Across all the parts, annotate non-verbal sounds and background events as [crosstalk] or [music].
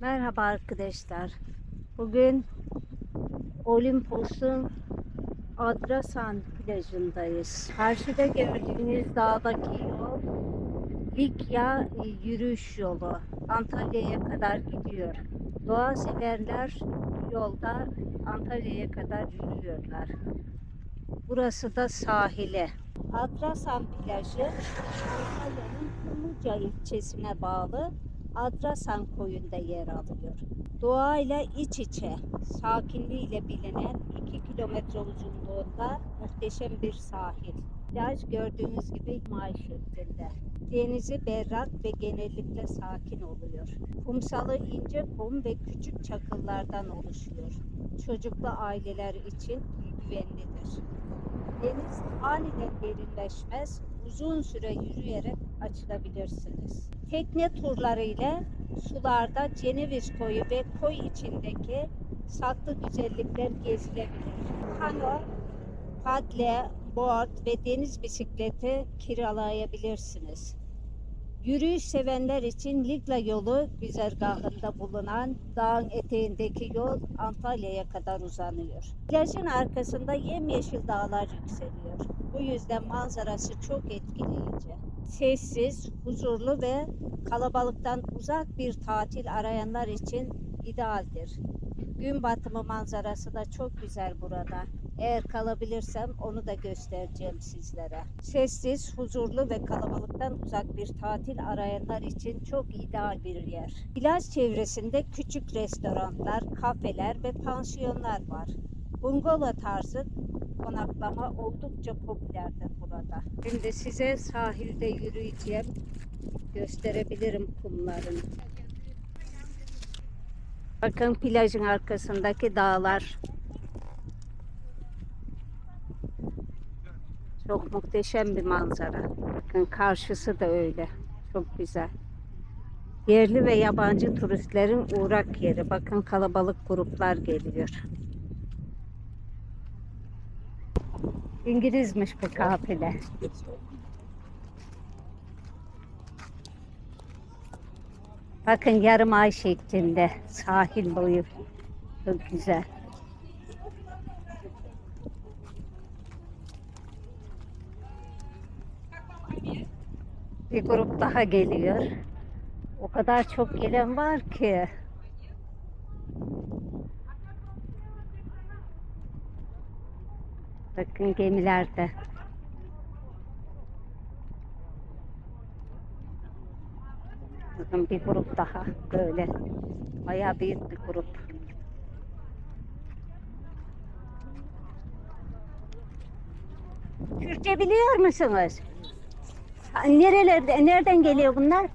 Merhaba arkadaşlar. Bugün Olimpos'un Adrasan plajındayız. Karşıda gördüğünüz dağdaki yol Likya yürüyüş yolu. Antalya'ya kadar gidiyor. Doğa severler yolda Antalya'ya kadar yürüyorlar. Burası da sahile. Adrasan plajı Antalya'nın Kumluca ilçesine bağlı Adrasan koyunda yer alıyor. Doğayla iç içe, sakinliğiyle bilinen 2 kilometre uzunluğunda muhteşem bir sahil. Plaj gördüğünüz gibi may şeklinde. Denizi berrak ve genellikle sakin oluyor. Kumsalı ince kum ve küçük çakıllardan oluşuyor. Çocuklu aileler için güvenlidir. Deniz aniden derinleşmez, uzun süre yürüyerek açılabilirsiniz. Tekne turları ile sularda Ceneviz koyu ve koy içindeki saklı güzellikler gezilebilir. Kano, padle, board ve deniz bisikleti kiralayabilirsiniz. Yürüyüş sevenler için Ligla yolu güzergahında bulunan dağın eteğindeki yol Antalya'ya kadar uzanıyor. Plajın arkasında yemyeşil dağlar yükseliyor. Bu yüzden manzarası çok etkileyici. Sessiz, huzurlu ve kalabalıktan uzak bir tatil arayanlar için idealdir. Gün batımı manzarası da çok güzel burada. Eğer kalabilirsem onu da göstereceğim sizlere. Sessiz, huzurlu ve kalabalıktan uzak bir tatil arayanlar için çok ideal bir yer. Plaj çevresinde küçük restoranlar, kafeler ve pansiyonlar var. Bungalov tarzı konaklama oldukça popülerdir burada. Şimdi size sahilde yürüyeceğim. Gösterebilirim kumlarını. Bakın plajın arkasındaki dağlar. Çok muhteşem bir manzara. Bakın karşısı da öyle. Çok güzel. Yerli ve yabancı turistlerin uğrak yeri. Bakın kalabalık gruplar geliyor. İngilizmiş bu kafile. Bakın yarım ay şeklinde sahil boyu. Çok güzel. Bir grup daha geliyor. O kadar çok gelen var ki. Bakın gemilerde. Bakın bir grup daha böyle. Bayağı büyük bir grup. Türkçe biliyor musunuz? Nerelerde, nereden geliyor bunlar?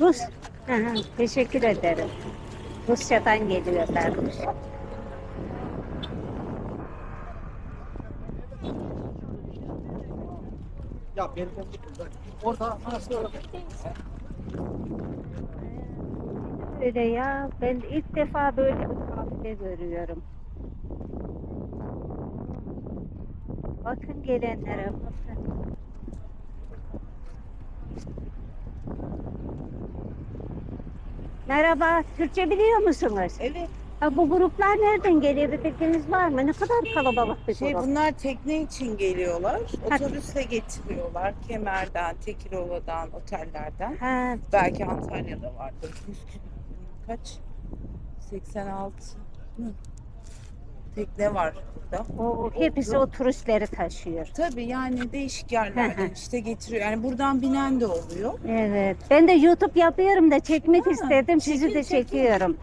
Rus. Hı hı, teşekkür ederim. Rusya'dan geliyorlarmış. Ya benim orada nasıl Öyle ya. Ben ilk defa böyle bir kafile görüyorum. Bakın gelenlere bakın. Merhaba, Türkçe biliyor musunuz? Evet. Ha, bu gruplar nereden geliyor? Bir bilginiz var mı? Ne kadar kalabalık bir Şey grup. bunlar tekne için geliyorlar. Ha. Otobüsle getiriyorlar. Kemer'den, Tekirova'dan, otellerden. Ha, Belki Antalya'da vardır. 100 kaç? 86 mı? Tekne var burada. o, hepsi o turistleri taşıyor. Tabii yani değişik yerlerden işte getiriyor. Yani buradan binen de oluyor. Evet. Ben de YouTube yapıyorum da çekmek istedim. Sizi çekin, de çekin. çekiyorum.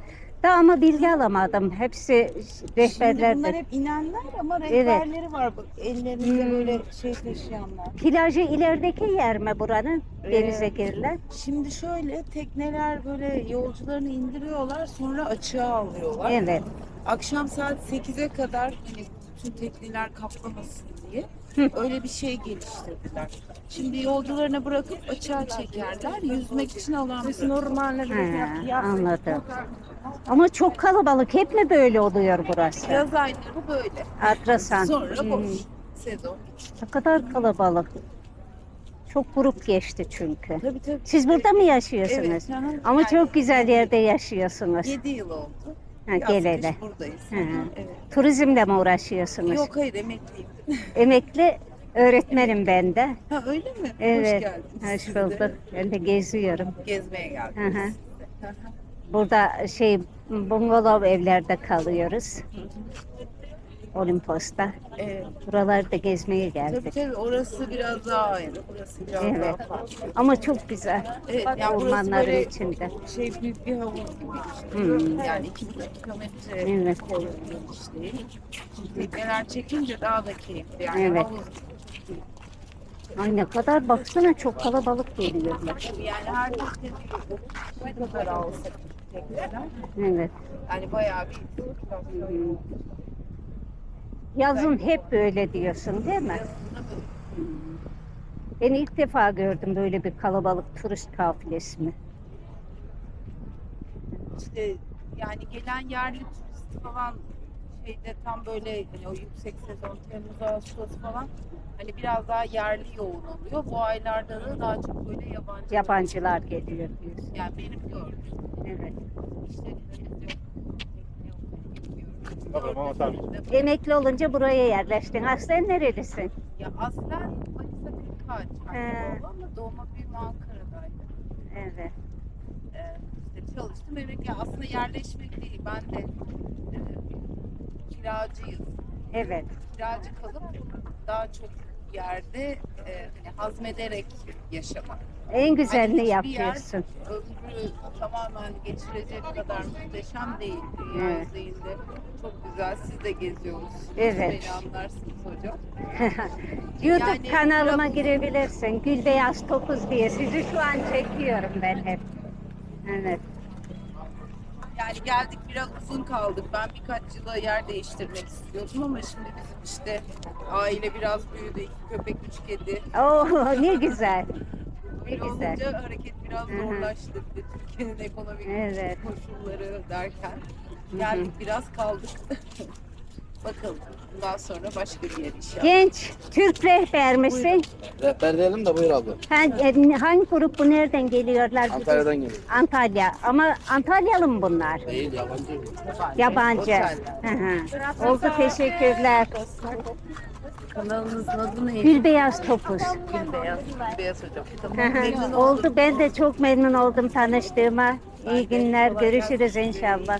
Da ama bilgi alamadım. Hepsi Şimdi rehberlerde. bunlar hep inenler ama rehberleri var. Bak ellerinde Hmm. böyle şey taşıyanlar. Plajı ilerideki yer mi buranın? Denize Ee, girilen. Şimdi şöyle tekneler böyle yolcularını indiriyorlar sonra açığa alıyorlar. Evet. Akşam saat 8'e kadar hani bütün tekneler kaplamasın diye öyle bir şey geliştirdiler. Şimdi yolcularını bırakıp açığa çekerler. Yüzmek için alan bırakıyorlar. Ha, anladım. Ama çok kalabalık. Hep mi böyle oluyor burası? Yaz ayları böyle. Atrasan. Sonra Hmm, boş. Sezon. Ne kadar kalabalık. Çok grup geçti çünkü. Tabii tabii. Siz burada mı yaşıyorsunuz? Evet. hı. Ama Yani çok güzel yerde yaşıyorsunuz. 7 yıl oldu. Ha, Yaz geleli. buradayız. Hı. Evet. Turizmle mi uğraşıyorsunuz? Yok hayır emekliyim. [laughs] Emekli öğretmenim ben de. Ha öyle mi? Evet. Hoş geldiniz. Hoş de. bulduk. Ben de geziyorum. Gezmeye geldiniz. Hı hı. Burada şey bungalov evlerde kalıyoruz. Olimpos'ta. Evet. Buralarda gezmeye Tabii geldik. tabii orası biraz daha ayrı. Burası biraz Evet. daha farklı. Ama çok güzel. Evet yani Ormanların böyle içinde. şey büyük bir havuz gibi işte. Hmm. Yani iki buçuk kilometre Evet. boyunca işte. Tekneler çekince daha da keyifli. Yani Evet. havuz Ay ne kadar baksana çok kalabalık geliyorlar. Yani diyor ne kadar alsak. Evet. Yani bayağı bir. Yazın hep böyle diyorsun değil mi? Ben ilk defa gördüm böyle bir kalabalık turist kafilesini. işte yani gelen yerli turist falan şeyde tam böyle hani o yüksek sezon Temmuz Ağustos falan hani biraz daha yerli yoğun oluyor. Bu aylarda da daha çok böyle yabancı. Yabancılar geliyor diyorsun. Yani benim gördüğüm Evet. işlerimiz yok. tekne yok, Tamam, ama tabii. Gördüklerimde- Emekli olunca buraya yerleştin. Aslen nerelisin? Ya aslen Manisa Kırkağaç baba ama doğma büyüme Ankara'daydı. Evet. Ee, işte çalıştım evet ya aslında yerleşmek değil ben de e, kiracıyız. Evet. kiracı kalıp daha çok yerde e, hani hazmederek yaşamak. En güzelini yer- yapıyorsun. Ömrü tamamen geçirecek kadar muhteşem değil. Dünya Evet. çok güzel. Siz de geziyorsunuz. Evet. Beni anlarsınız hocam. [laughs] YouTube Yani kanalıma biraz- girebilirsin. Gül Beyaz Topuz diye. Sizi şu an çekiyorum ben hep. Evet. Yani geldik biraz uzun kaldık. Ben birkaç yıla yer değiştirmek istiyordum ama şimdi bizim işte aile biraz büyüdü. İki köpek, üç kedi. Oo [laughs] ne güzel. Ne Öyle güzel. olunca hareket biraz Hı hı. zorlaştı. Bir de Türkiye'nin ekonomik Evet. koşulları derken geldik biraz kaldık. [laughs] Bakalım bundan sonra başka bir yer inşallah. Genç Türk rehber misin? Rehber diyelim de buyur abla. Ha, e, hangi grup bu nereden geliyorlar? Antalya'dan geliyor. Antalya. Ama Antalyalı mı bunlar? Değil yabancı. Yabancı. Hı hı. Oldu teşekkürler. Kanalınızın adı neydi? Gül Beyaz Topuz. Gül Beyaz. Gül Beyaz hocam. Tamam Hı hı. memnun oldum. Oldu ben de çok memnun oldum tanıştığıma. İyi günler. Görüşürüz inşallah.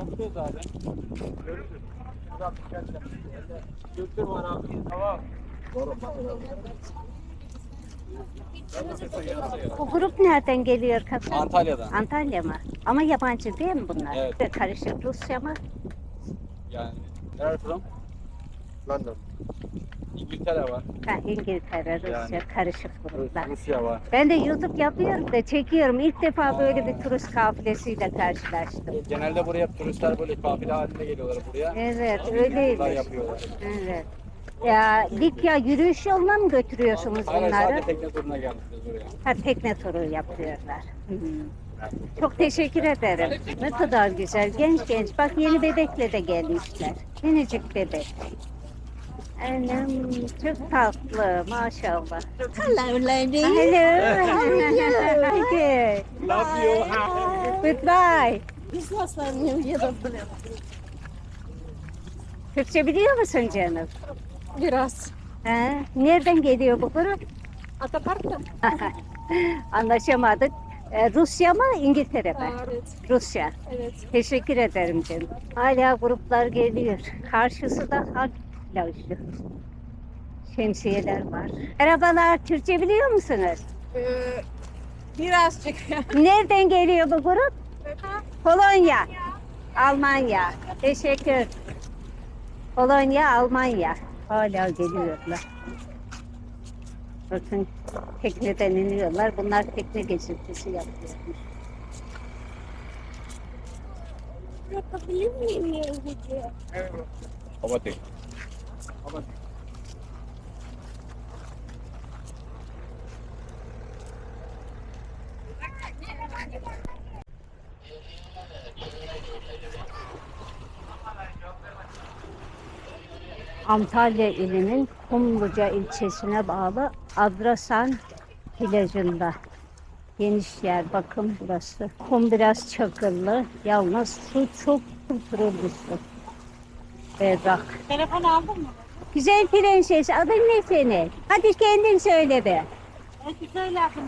Mutluyuz abi. Görüşürüz. Murat kendine. Götür var abi. Tamam. Bu grup nereden geliyor Katrin? Antalya'dan. Antalya mı? Ama yabancı değil mi bunlar? Evet. Karışık Rusya mı? Yani from? London. İngiltere var. Ha, İngiltere, Rusya, Yani. karışık gruplar. Rusya var. Ben de YouTube yapıyorum da çekiyorum. İlk defa böyle bir turist kafilesiyle karşılaştım. Genelde buraya turistler böyle kafile halinde geliyorlar buraya. Evet, Bunlar öyleymiş. yapıyorlar. Evet. Ya Likya yürüyüş yoluna mı götürüyorsunuz Hayır bunları? sadece tekne turuna geldik biz buraya. Ha, tekne turu yapıyorlar. Hı. Çok teşekkür ederim. Ne kadar güzel. Genç genç. Bak yeni bebekle de gelmişler. Minicik bebek. Anam çok tatlı maşallah. Hello, lady. Hello. [laughs] Okay. Love you. Goodbye. Last time you hear the Türkçe biliyor musun canım? Biraz. Ha? Nereden geliyor bu grup? Atapark'ta. [laughs] Anlaşamadık. Ee, Rusya mı İngiltere mi? Evet. Rusya. Evet. Teşekkür ederim canım. Hala gruplar geliyor. Karşısı da Halk plajı. Şemsiyeler var. Merhabalar, Türkçe biliyor musunuz? Ee, birazcık. [laughs] Nereden geliyor bu grup? Polonya. Almanya. Teşekkür. Polonya, Almanya. Hala geliyorlar. Bakın tekneden iniyorlar. Bunlar tekne gezintisi yapıyormuş. Yapabilir miyim yengeci? Babati. Antalya ilinin Kumluca ilçesine bağlı Adrasan plajında. Geniş yer bakın burası. Kum biraz çakıllı. Yalnız su çok pırıl bir su. Berrak. Telefon aldın mı? Güzel prenses adın ne senin? Hadi kendin söyle be. Belki söylersin.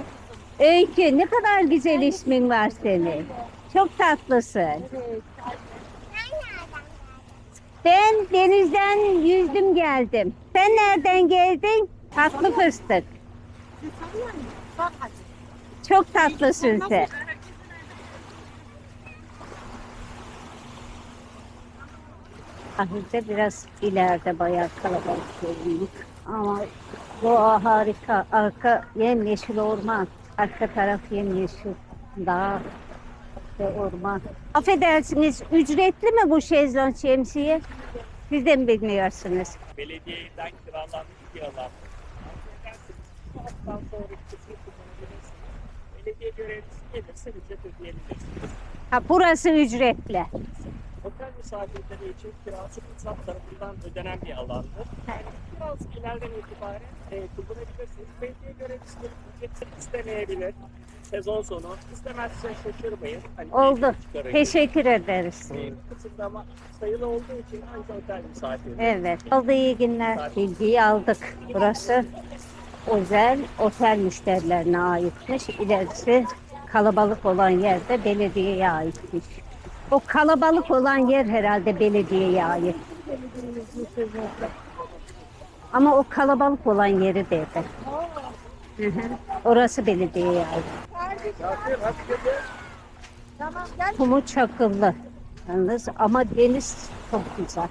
Öykü ne kadar güzel ismin var senin. Çok tatlısın. Ben denizden yüzdüm geldim. Sen nereden geldin? Tatlı fıstık. Çok tatlısın sen. Ahirde biraz ileride bayağı kalabalık görünüyor. Ama doğa harika. Arka yemyeşil orman. Arka taraf yemyeşil. Dağ ve orman. Affedersiniz ücretli mi bu şezlong şemsiye? Siz de mi bilmiyorsunuz? belediyeden kiralanmış bir alan. Belediye görevlisi gelirse ücret ödeyebilirsiniz. Ha burası ücretli. Otel misafirleri için kirası insan tarafından ödenen bir alandır. Yani biraz ileriden itibaren e, kullanabilirsiniz. Belediye görevlisi gelip ücretsiz istemeyebilir. Sezon sonu. İstemezse şaşırmayın. Hani Oldu. Teşekkür ederiz. E, kısımda ama sayılı olduğu için ancak otel misafirleri. Evet. Oldu iyi günler. Bilgiyi aldık. Burası özel otel müşterilerine aitmiş. İlerisi kalabalık olan yerde belediyeye aitmiş. O kalabalık olan yer herhalde belediyeye ait. Ama o kalabalık olan yeri dedi. Hı hı. Orası belediyeye ait. Kumu çakıllı. Yalnız ama deniz çok güzel.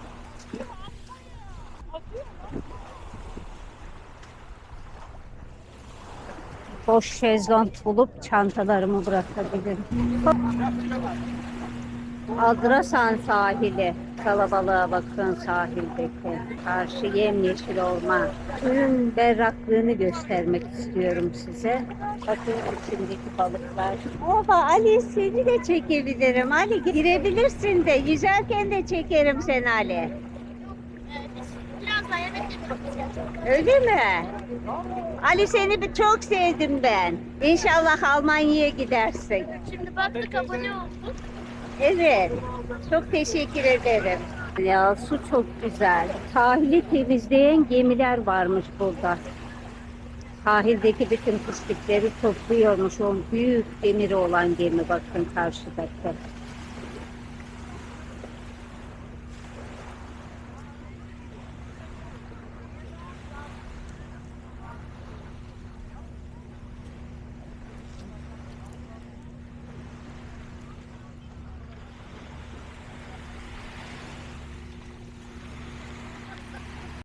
Boş şezlong bulup çantalarımı bırakabilirim. Adrasan sahili. Kalabalığa bakın sahildeki. Karşı yemyeşil orman. Suyun berraklığını göstermek istiyorum size. Bakın içindeki balıklar. Oha Ali seni de çekebilirim. Ali girebilirsin de. Yüzerken de çekerim seni Ali. Öyle mi? Ali seni bir çok sevdim ben. İnşallah Almanya'ya gidersin. Şimdi baktık abone olduk. Evet. Çok teşekkür ederim. Ya su çok güzel. Sahili temizleyen gemiler varmış burada. Sahildeki bütün pislikleri topluyormuş. O büyük demiri olan gemi bakın karşıdaki.